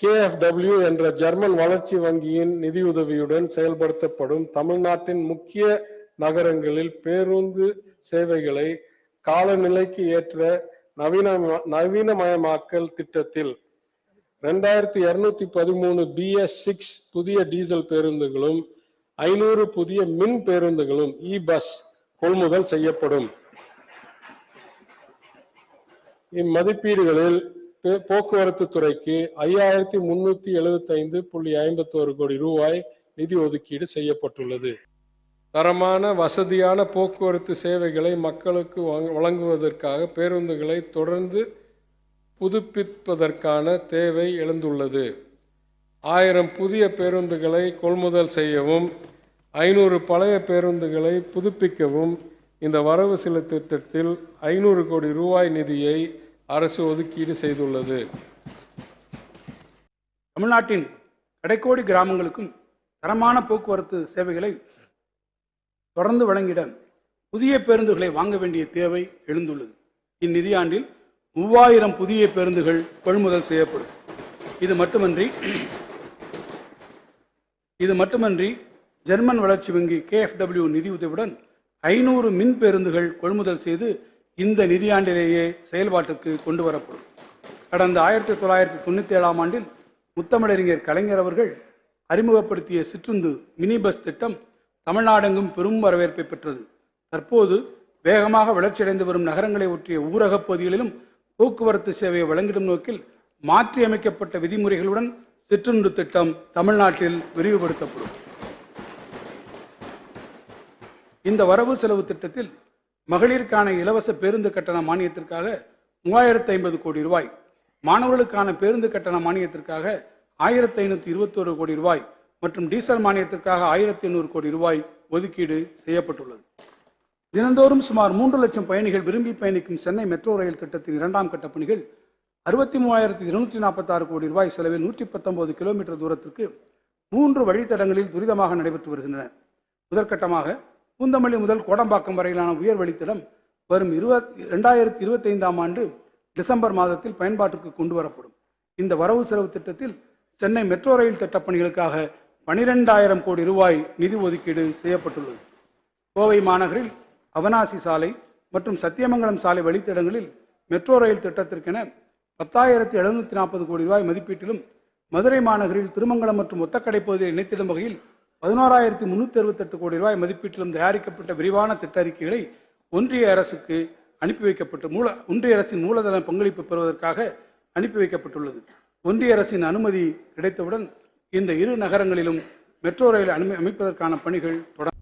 KfW என்ற German வளர்ச்சி வங்கியின் நிதியுதவியுடன் செயல்படுத்தப்படும் தமிழ்நாட்டின் முக்கிய நகரங்களில் பேருந்து சேவைகளை காலநிலைக்கு ஏற்ற நவீன நவீனமயமாக்கல் திட்டத்தில் ரெண்டாயிரத்தி இருநூத்தி பதிமூணு பிஎஸ் சிக்ஸ் புதிய டீசல் பேருந்துகளும் ஐநூறு புதிய மின் பேருந்துகளும் இ பஸ் கொள்முதல் செய்யப்படும். இம்மதிப்பீடுகளில் போக்குவரத்து துறைக்கு ஐயாயிரத்தி முன்னூத்தி எழுபத்தி ஐந்து புள்ளி ஐம்பத்தோரு கோடி ரூபாய் நிதி ஒதுக்கீடு செய்யப்பட்டுள்ளது. தரமான வசதியான போக்குவரத்து சேவைகளை மக்களுக்கு வழங்குவதற்காக பேருந்துகளை தொடர்ந்து புதுப்பிப்பதற்கான தேவை எழுந்துள்ளது. ஆயிரம் புதிய பேருந்துகளை கொள்முதல் செய்யவும் ஐநூறு பழைய பேருந்துகளை புதுப்பிக்கவும் இந்த வரவு செலவு திட்டத்தில் ஐநூறு கோடி ரூபாய் நிதியை அரசு ஒதுக்கீடு செய்துள்ளது. தமிழ்நாட்டின் கடைக்கோடி கிராமங்களுக்கும் தரமான போக்குவரத்து சேவைகளை தொடர்ந்து வழங்கிட புதிய பேருந்துகளை வாங்க வேண்டிய தேவை எழுந்துள்ளது. இந்நிதியாண்டில் மூவாயிரம் புதிய பேருந்துகள் கொள்முதல் செய்யப்படும். இது மட்டுமன்றி இது மட்டுமன்றி ஜெர்மன் வளர்ச்சி வங்கி கேஎஃப்டபிள்யூ நிதியுதவியுடன் ஐநூறு மின் பேருந்துகள் கொள்முதல் செய்து இந்த நிதியாண்டிலேயே செயல்பாட்டுக்கு கொண்டு வரப்படும். கடந்த ஆயிரத்தி தொள்ளாயிரத்தி தொண்ணூத்தி ஏழாம் ஆண்டில் முத்தமிழறிஞர் கலைஞர் அவர்கள் அறிமுகப்படுத்திய சிற்றுந்து மினி பஸ் திட்டம் தமிழ்நாடெங்கும் பெரும் வரவேற்பை பெற்றது. தற்போது வேகமாக வளர்ச்சியடைந்து வரும் நகரங்களை ஒற்றிய ஊரகப் பகுதிகளிலும் போக்குவரத்து சேவையை வழங்கிடும் நோக்கில் மாற்றியமைக்கப்பட்ட விதிமுறைகளுடன் சிற்றுந்து திட்டம் தமிழ்நாட்டில் விரிவுபடுத்தப்படும். இந்த வரவு செலவு திட்டத்தில் மகளிருக்கான இலவச பேருந்து கட்டண மானியத்திற்காக மூவாயிரத்து ஐம்பது கோடி ரூபாய் மாணவர்களுக்கான பேருந்து கட்டண மானியத்திற்காக ஆயிரத்தி ஐநூற்றி இருபத்தோரு கோடி ரூபாய் மற்றும் டீசல் மானியத்திற்காக ஆயிரத்தி எண்ணூறு கோடி ரூபாய் ஒதுக்கீடு செய்யப்பட்டுள்ளது. தினந்தோறும் சுமார் மூன்று லட்சம் பயணிகள் விரும்பி பயணிக்கும் சென்னை மெட்ரோ ரயில் திட்டத்தின் இரண்டாம் கட்ட பணிகள் அறுபத்தி மூவாயிரத்தி இருநூற்றி நாற்பத்தாறு கோடி ரூபாய் செலவில் நூற்றி பத்தொன்பது கிலோமீட்டர் தூரத்திற்கு மூன்று வழித்தடங்களில் துரிதமாக நடைபெற்று வருகின்றன. முதற்கட்டமாக பூந்தமல்லி முதல் கோடம்பாக்கம் வரையிலான உயர் வழித்தடம் வரும் இருபத் இரண்டாயிரத்தி இருபத்தைந்தாம் ஆண்டு டிசம்பர் மாதத்தில் பயன்பாட்டிற்கு கொண்டு வரப்படும் இந்த வரவு செலவு திட்டத்தில் சென்னை மெட்ரோ ரயில் திட்டப் பணிகளுக்காக பனிரெண்டாயிரம் கோடி ரூபாய் நிதி ஒதுக்கீடு செய்யப்பட்டுள்ளது. கோவை மாநகரில் அவனாசி சாலை மற்றும் சத்தியமங்கலம் சாலை வழித்தடங்களில் மெட்ரோ ரயில் திட்டத்திற்கென பத்தாயிரத்தி எழுநூத்தி நாற்பது கோடி ரூபாய் மதிப்பீட்டிலும் மதுரை மாநகரில் திருமங்கலம் மற்றும் ஒத்தக்கடை பகுதியை இணைத்திடும் வகையில் பதினோராயிரத்தி முன்னூத்தி அறுபத்தெட்டு கோடி ரூபாய் மதிப்பீட்டிலும் தயாரிக்கப்பட்ட விரிவான திட்ட அறிக்கைகளை ஒன்றிய அரசுக்கு அனுப்பி வைக்கப்பட்டு மூல ஒன்றிய அரசின் மூலதன பங்களிப்பு பெறுவதற்காக அனுப்பி வைக்கப்பட்டுள்ளது. ஒன்றிய அரசின் அனுமதி கிடைத்தவுடன் இந்த இரு நகரங்களிலும் மெட்ரோ ரயில் அனுமதி அமைப்பதற்கான பணிகள் தொடர்